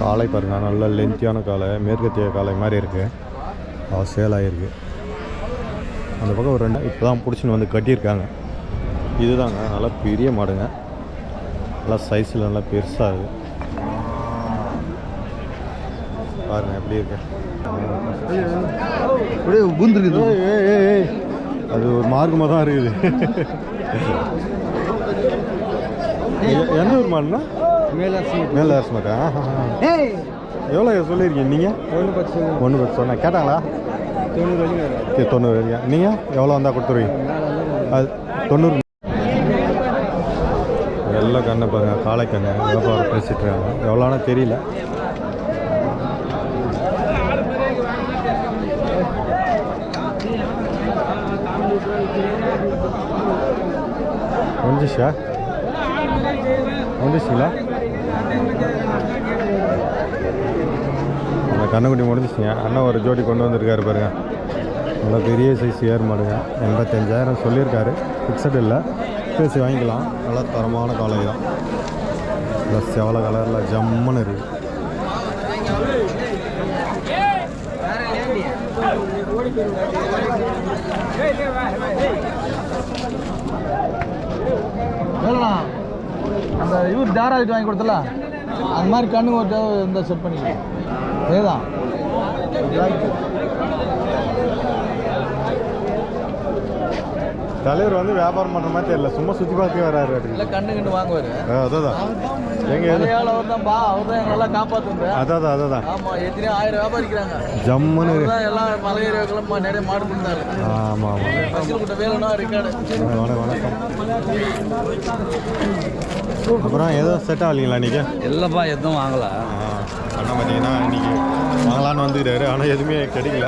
காளை பாருங்க நல்ல லென்த்தியான காளை மேற்கத்திய காளை மாதிரி இருக்குது சேல் ஆகிருக்கு அந்த பக்கம் ஒரு ரெண்டு இப்போ தான் பிடிச்சின்னு வந்து கட்டியிருக்காங்க. இதுதாங்க நல்லா பெரிய மாடுங்க. நல்லா சைஸில் நல்லா பெருசாக இருக்குது பாருங்க எப்படி இருக்கு. அப்படியே பூந்துருக்குது. ஏய், ஏய், ஏய், ஏய். அது ஒரு மார்க்கமாக தான் இருக்குது. எ- எந்த ஊர் மாடுனா மேலாசி மேலே அரசு மாட்டா ஏய். எவ்வளோ சொல்லியிருக்கீங்க? நீங்கள் ஒன்று பத்து ஒன்று பத்து சொன்னேன் கேட்டாங்களா? தொண்ணூறு வரைக்கும் தொண்ணூறு வரைக்கும் நீங்கள் எவ்வளோ வந்தால் கொடுத்துருவீங்க? அது தொண்ணூறு. வெள்ளை கண்ணை பாருங்க காளை கண்ணு. வியாபாரம் பேசிட்டு இருக்காங்க. எவ்வளோனா தெரியல. வந்துச்சா? வந்துச்சுங்களா? அந்த கண்ணுக்குட்டி முடிஞ்சிச்சுங்க. அண்ணன் ஒரு ஜோடி கொண்டு வந்திருக்காரு பாருங்க. நல்லா பெரிய சைஸ் ஏர் மாடுங்க. எண்பத்தஞ்சாயிரம் சொல்லியிருக்காரு. ஃபிக்ஸட் இல்லை. பேசி வாங்கிக்கலாம். நல்லா தரமான காலை தான். நல்லா செவல கலரில் ஜம்முன்னு இருக்குது அந்த இவர் தாராவிட்டு வாங்கி கொடுத்தல அந்த மாதிரி கண்ணு ஒரு தடவை இந்த செட் பண்ணிக்கலாம். அதேதான் தலைவர் வந்து வியாபாரம் பண்ணுற மாதிரி தெரியல. சும்மா சுற்றி பார்த்து வராரு இல்லை கண்ணு கண்ணு வாங்குவார். அதான் எங்க அவர் தான் பா அவர் தான் எங்களெல்லாம் காப்பாற்றுங்க அதான் அதான் ஆமாம் எத்தனையோ ஆயிரம் வியாபாரிக்கிறாங்க. ஜம்முன்னு எல்லாம் மலையேறியவர்களும் நிறைய மாடு கொடுத்தாரு ஆமாம் ஆமாம் பஸ்ஸில் கிட்ட வேணும்னா வணக்கம். அப்புறம் எதுவும் செட் ஆகலைங்களா நீங்கள் இல்லைப்பா எதுவும் வாங்கல. அண்ணன் பார்த்தீங்கன்னா இன்னைக்கு வாங்கலான்னு வந்துக்கிறாரு ஆனால் எதுவுமே கிடைக்கல.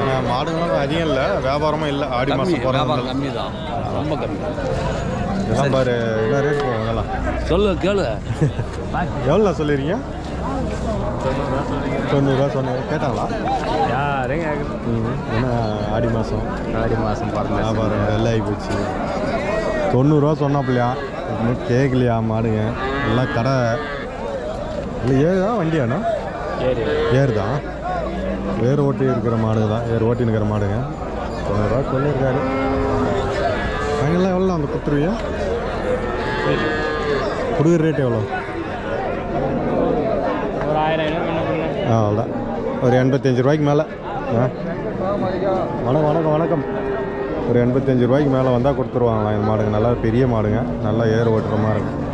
ஆனால் மாடுங்களும் அதிகம் இல்லை வியாபாரமும் இல்லை. ஆடி மாதம் வியாபாரம் போகிறாங்க கம்மி தான் ரொம்ப கம்மி. இதெல்லாம் பாரு என்ன ரேட் இதெல்லாம் சொல்லு கேளு. எவ்வளோ சொல்லிடுறீங்க தொண்ணூறுரூவா சொன்னேன் கேட்டாங்களா? யாரையும் ம் ஏன்னா ஆடி மாதம் ஆடி மாதம் பிறந்த வியாபாரம் டல் ஆகி போச்சு தொண்ணூறுரூவா சொன்னாப்பிலையா? இன்னும் கேட்கலையா மாடுங்க? எல்லாம் கடை. இல்லை ஏறுதா வண்டியாண்ணா? ஏறுதான் ஏர் ஓட்டி இருக்கிற மாடு தான். ஏர் ஓட்டி இருக்கிற மாடுங்க. தொண்ணூறுரூவா சொல்லியிருக்காரு. ஃபைனலாக எவ்வளோ அந்த கொடுத்துருவீங்க? கொடுக்குற ரேட் எவ்வளோ? ஆ அவ்வளோதான். ஒரு எண்பத்தஞ்சு ரூபாய்க்கு மேலே. ஆ. வணக்கம் வணக்கம் வணக்கம். ஒரு எண்பத்தஞ்சு ரூபாய்க்கு மேலே வந்தால் கொடுத்துருவாங்களாம். இந்த மாடுங்க நல்லா பெரிய மாடுங்க. நல்லா ஏர் ஓட்டுற மாதிரி இருக்கும்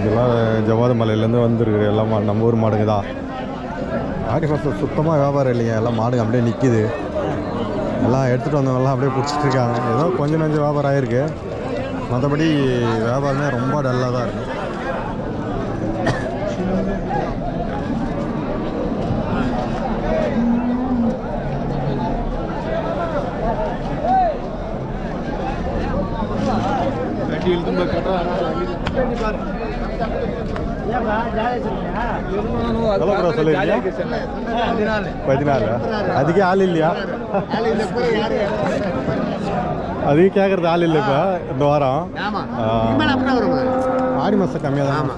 இதெல்லாம் மலையிலேருந்து வந்துருக்குற எல்லாம் மாடு நம்ம ஊர் மாடுங்க தான். ஆடி மாதம் சுத்தமாக வியாபாரம் இல்லைங்க. எல்லாம் மாடுங்க அப்படியே நிற்கிது எல்லாம் எடுத்துகிட்டு வந்தவங்கலாம் அப்படியே பிடிச்சிட்டு இருக்காங்க. ஏதோ கொஞ்சம் நஞ்சம் வியாபாரம் ஆகிருக்கு மற்றபடி வியாபாரமே ரொம்ப டல்லாக தான் இருக்குது ப்ரோ சொல்லிருக்கீங்க பதினாலு. அதுக்கே ஆள் இல்லையா? அதுக்கு கேட்குறது ஆள் இல்லை இப்போ இந்த வாரம். ஆடி மாதம் கம்மியாக தான்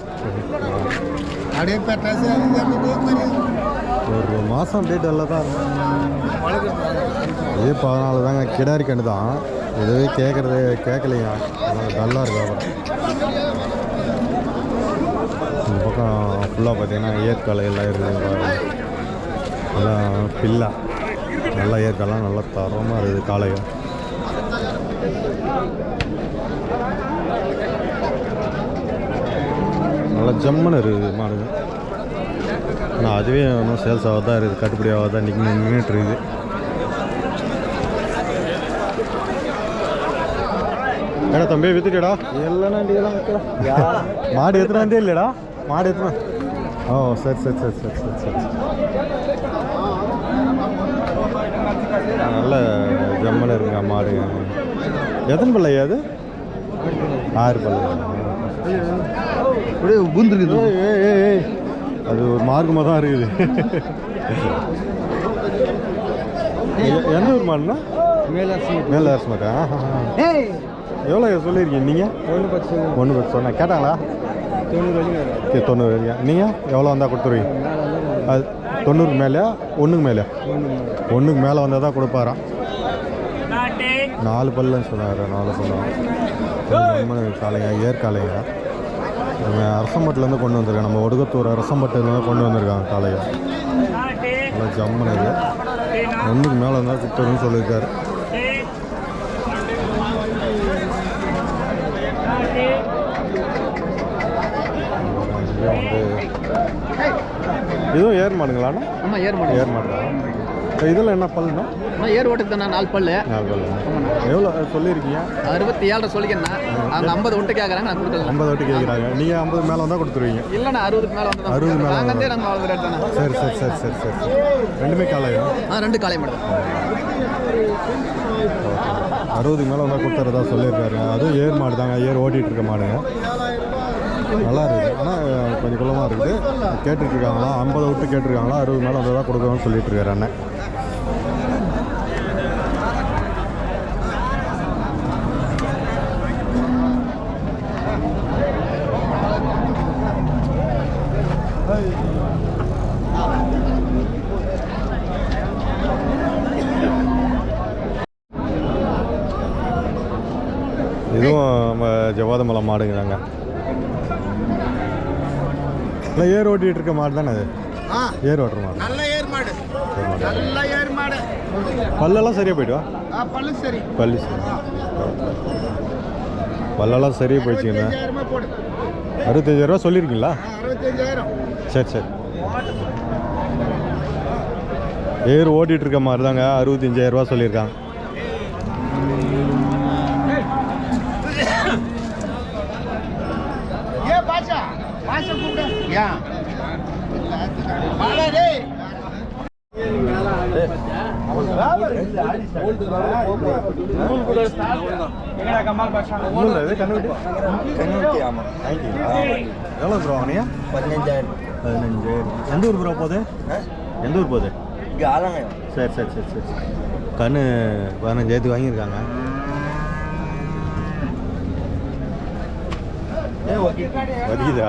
ஒரு மாதம் அப்படியே டல்லாக தான். இருக்கும் இதே பதினாலு தாங்க. கிடாரி கண்டு தான். எதுவே கேட்குறது கேட்கலையா டல்லாக இருக்கு அப்புறம் இந்த பக்கம் ஃபுல்லாக பார்த்தீங்கன்னா ஏற்காலை எல்லாம் இருக்குது நல்லா பில்லா நல்லா ஏற்காலாம் நல்லா தரமாக இருக்குது காளைகள். நல்லா ஜம்முன்னு இருக்குது மாடுங்க ஆனால் அதுவே ஒன்றும் சேல்ஸ் ஆகாதான் இருக்குது. கட்டுப்படி ஆகாதான் நின்று நின்றுட்டு இருக்குது. ஏடா தம்பி வித்துட்டடா. மாடு எத்தனை வந்தே இல்லைடா மாடு எத்தனை ஓ சரி சரி சரி சரி சரி சரி. நல்ல ஜம்மன் இருக்குங்க மாடு. எத்தனை பிள்ளையா அது? ஆறு ஏய், ஏய். அது ஒரு மார்க்கமாக தான் இருக்குது. எ- எந்த ஊர் மாடுனா மேலே அரசு மாட்டா எவ்வளோ சொல்லியிருக்கீங்க? நீங்கள் ஒன்று பத்து ஒன்று பத்து சொன்னேன் கேட்டாங்களா? தொண்ணூறு வரைக்கும் சரி தொண்ணூறு வரைக்கும் நீங்கள் எவ்வளோ வந்தால் கொடுத்துருவீங்க? அது தொண்ணூறுக்கு மேலேயா? ஒன்றுக்கு மேலேயா? ஒன்றுக்கு மேலே. வந்தால் தான் கொடுப்பாராம். நாலு பல்லுன்னு சொன்னார் நாலு பல்லு. காளைங்க இவங்க அரசம்பட்டிலேருந்து கொண்டு வந்திருக்காங்க. நம்ம ஒடுக்கத்தூர் அரசம்பட்டிலேருந்து கொண்டு வந்திருக்காங்க காளைங்க நல்லா ஜம்முன்னு இது ஒன்றுக்கு மேலே வந்தால் கொடுத்துருன்னு சொல்லியிருக்காரு இங்கே வந்து இதுவும் ஏர் மாடுங்களாண்ணா? ஆமாம் ஏர் மாடு ஏர் மாடு இதில் என்ன பல்லுண்ணா? ஆனால் ஏர் ஓட்டுக்கு தானே நாலு பல்லு. நாலு பல்லு. எவ்வளோ சொல்லியிருக்கீங்க? அறுபத்தி ஏழரை சொல்லிக்கிறேண்ணா அவங்க ஐம்பது ஒட்டு கேட்குறாங்க நான் கொடுக்கல ஐம்பது வாட்டி கேட்குறாங்க. நீங்கள் ஐம்பது மேலே வந்தால் கொடுத்துருவீங்க. இல்லைண்ணா அறுபதுக்கு மேலே வந்து அறுபது மேல நாங்கள் அவ்வளோ ரேட் தானே சரி சரி சரி சரி சரி. ரெண்டுமே காலையும் ஆ ரெண்டு காலை மாடு. அறுபதுக்கு மேலே வந்தால் கொடுத்துறதா சொல்லியிருக்காரு அதுவும் ஏர் மாடு தாங்க ஏர் ஓட்டிகிட்டு இருக்க மாடுங்க. நல்லா இருக்குது ஆனால் கொஞ்சம் குள்ளமாக இருக்குது. கேட்டுருக்காங்களா? ஐம்பது விட்டு கேட்டிருக்காங்களா? அறுபது மேலே அதை தான் கொடுக்கணும்னு சொல்லிட்டு இருக்காரு அண்ணன். இதுவும் நம்ம ஜவாதமலை மாடுங்கிறாங்க இல்லை ஏர் ஓட்டிகிட்டு இருக்க மாடு தானே அது? ஆ. ஏர் ஓட்டுற மாடு. நல்ல ஏர் மாடு. நல்ல ஏர் மாடு. பல்லெல்லாம் சரியாக போயிடுவா ஆ பல்லு சரி. பல்லு சரி. பல்லெல்லாம் சரியாக போயிடுச்சுங்கண்ணா ரூபா சொல்லியிருக்கீங்களா? சரி சரி. ஏர் ஓட்டிகிட்டு இருக்க மாதிரி தாங்க. அறுபத்தஞ்சாயிரம் ரூபா சொல்லியிருக்காங்க. ஏன் எவ்வளோ ப்ரோ வாங்கினியா பதினஞ்சாயிரம். பதினஞ்சாயிரம் எந்த ஊர் ப்ரோ போகுது எந்த ஊர் போகுது? இங்கே ஆலங்காயம். சரி சரி சரி சரி. கண்ணு பதினஞ்சாயிரத்துக்கு வாங்கியிருக்காங்க. வதிக்குதா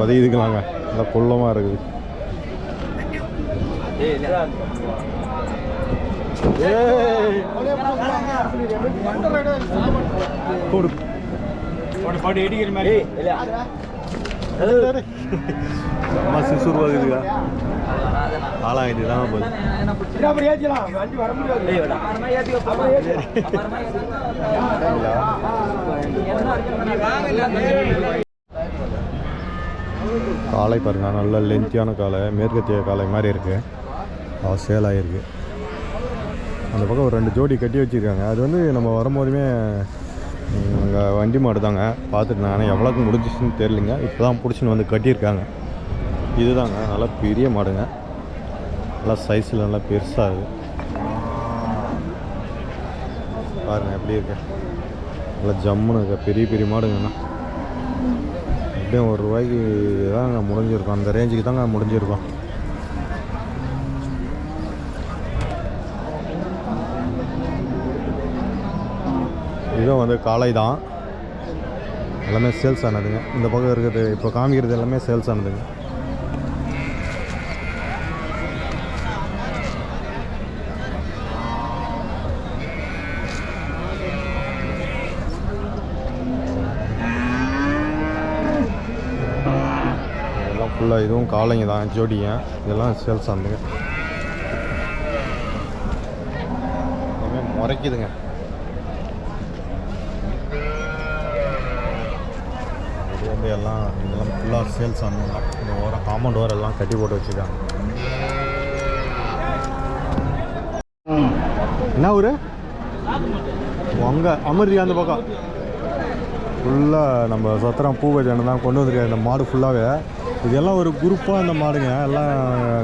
உதவிதுக்கலாங்க நல்லா குள்ளமாக இருக்குது. ஏய். போடு. பாட்டு இடிக்கிற மாதிரி. அம்மா சிசூர் வருதுக்கா ஆளாங்கிட்டு தான் போகுது காலை பாருங்க நல்ல லென்த்தியான காலை மேற்கத்திய காலை மாதிரி இருக்குது அது சேல் ஆகிருக்கு அந்த பக்கம் ஒரு ரெண்டு ஜோடி கட்டி வச்சுருக்காங்க. அது வந்து நம்ம வரும்போதுமே அங்கே வண்டி மாடு தாங்க. பார்த்துட்டு நான் ஆனால் எவ்வளோக்கு முடிஞ்சிச்சுன்னு தெரிலிங்க இப்போ தான் பிடிச்சின்னு வந்து கட்டியிருக்காங்க. இதுதாங்க நல்லா பெரிய மாடுங்க. நல்லா சைஸில் நல்லா பெருசாக இருக்குது பாருங்க எப்படி இருக்கு. நல்லா ஜம்முன்னு இருக்க. பெரிய பெரிய மாடுங்கண்ணா. அப்படியே ஒரு ரூபாய்க்கு தாங்க முடிஞ்சிருக்கோம். அந்த ரேஞ்சுக்கு தாங்க முடிஞ்சிருக்கோம். இதுவும் வந்து காளை தான். எல்லாமே சேல்ஸ் ஆனதுங்க இந்த பக்கம் இருக்கிறது இப்போ காமிக்கிறது எல்லாமே சேல்ஸ் ஆனதுங்க ஃபுல்லாக இதுவும் காளைங்க தான் ஜோடிங்க. இதெல்லாம் சேல்ஸ் ஆனதுங்க முறைக்குதுங்க இது வந்து எல்லாம் இதெல்லாம் ஃபுல்லாக சேல்ஸ் ஆனதுங்க இந்த ஓரம் காம்பவுண்ட் ஓரம் எல்லாம் கட்டி போட்டு வச்சுருக்காங்க. என்ன ஊர்? அங்கே அமர்தி அந்த பக்கம். ஃபுல்லாக நம்ம சத்திரம் பூவஜானு தான் கொண்டு வந்திருக்காரு. இந்த மாடு ஃபுல்லாகவே இதெல்லாம் ஒரு குரூப்பாக இந்த மாடுங்க. எல்லாம்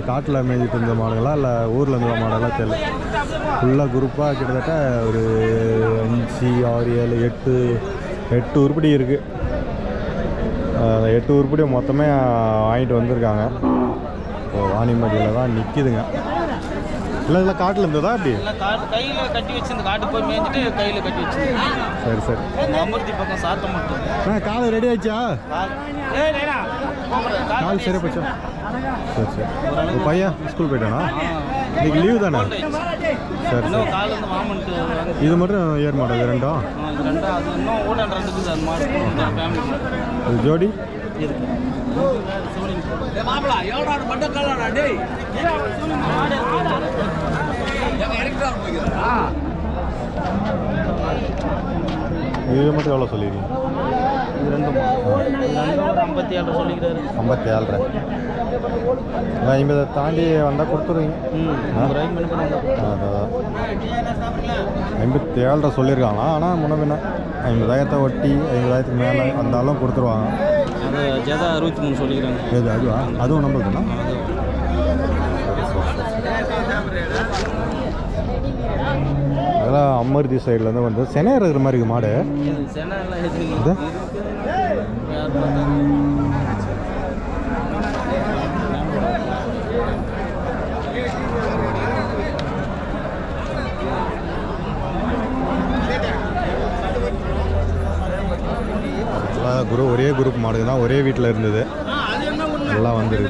காட்டில் மேய்ஞ்சிட்டு இருந்த மாடுங்களா? இல்லை ஊரில் இருந்த மாடெல்லாம் தெரியல. ஃபுல்லாக குரூப்பாக கிட்டத்தட்ட ஒரு அஞ்சு ஆறு ஏழு எட்டு எட்டு உருப்படி இருக்குது எட்டு உருப்படி மொத்தமே வாங்கிட்டு வந்திருக்காங்க. இப்போ வாணிமடியில் தான் நிற்கிதுங்க இல்லை இல்லை காட்டில் இருந்ததா அப்படி? காட்டு கையில் கட்டி வச்சு இந்த காட்டுக்கு போய் மேய்ஞ்சிட்டு கையில் கட்டி வச்சு சரி சரி. அமிர்தி பக்கம் சாத்த மட்டும். ஆ காலை ரெடி ஆயிடுச்சா? கால் சரியா போச்சா. சரி சரி. பையன் ஸ்கூல் போயிட்டானா? இன்னைக்கு லீவு தானே? சரி. இது மட்டும் ஏர் மாடல் இது ரெண்டு? இது ஜோடி? இருக்கு. இது மட்டும் எவ்வளோ சொல்லிடுறீங்க இது ரெண்டும் ஐம்பத்தி ஏழு சொல்லிக்கிறாரு. ஐம்பத்தி ஏழ்ரை. ஐம்பதை தாண்டி வந்தால் கொடுத்துருவீங்க. அதான். ஐம்பத்தி ஏழ்ரை சொல்லியிருக்காங்க ஆனால் முன்ன பின்ன ஐம்பதாயிரத்தை ஒட்டி ஐம்பதாயிரத்துக்கு மேலே வந்தாலும் கொடுத்துருவாங்க. அது ஜெதா அறுபத்தி மூணு சொல்லிக்கிறாங்க. எது அதுவா? அதுவும் நம்மளுக்குண்ணா அதெல்லாம் அம்மர்தி சைட்லேருந்து வந்து சென்னை இருக்கிற மாதிரி மாடு. இது சென்னைலாம் எதுக்கு இது? யார் பார்த்தா எல்லாம் குரு ஒரே குரூப் மாடுங்க தான் ஒரே வீட்டில் இருந்தது. எல்லாம் சார்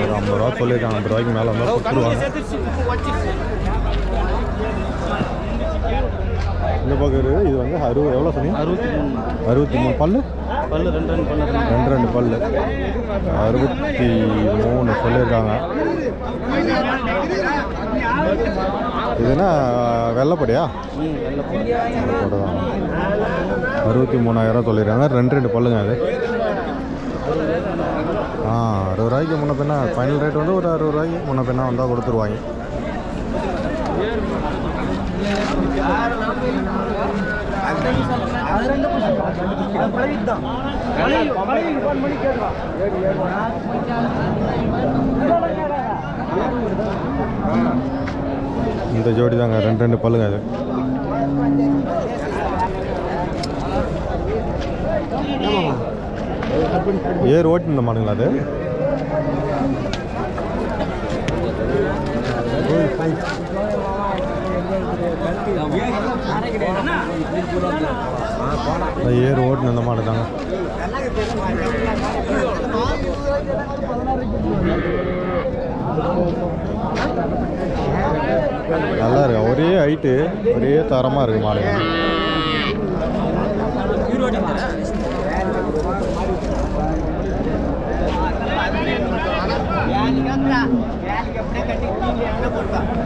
ஒரு ஐம்பது ரூபா சொல்லியிருக்காங்க. ஐம்பது ரூபாய்க்கு மேலே வந்தால் கொடுத்துருவாங்க. இந்த பக்கம் இது வந்து அறுபது எவ்வளோ சொன்னீங்க? அறுபத்தி மூணு அறுபத்தி மூணு. பல்லு? பல்லு ரெண்டு ரெண்டு பல்லு. ரெண்டு ரெண்டு பல்லு. அறுபத்தி மூணு சொல்லியிருக்காங்க. இதுனா வெள்ளைப்படியா? ம் வெள்ளை பல்லு வெள்ளைப்படை. தான் அறுபத்தி மூணாயிரம் சொல்லியிருக்காங்க. ரெண்டு ரெண்டு பல்லுங்க அது. ஆ அறுபது ரூபாய்க்கு முன்ன பின்ன ஃபைனல் ரேட் வந்து ஒரு அறுபது ரூபாய்க்கு முன்ன பின்ன வந்தால் கொடுத்துருவாங்க. இந்த ஜோடி தாங்க. ரெண்டு ரெண்டு பல்லுங்க அது. ஏர் ஓட்டின மாடுங்களா அது? ஏர் ஓட்டின இந்த மாடு தாங்க நல்லா ஹைட்டு ஒரே ஹைட்டு ஒரே கட்டி கீழே மாடுங்க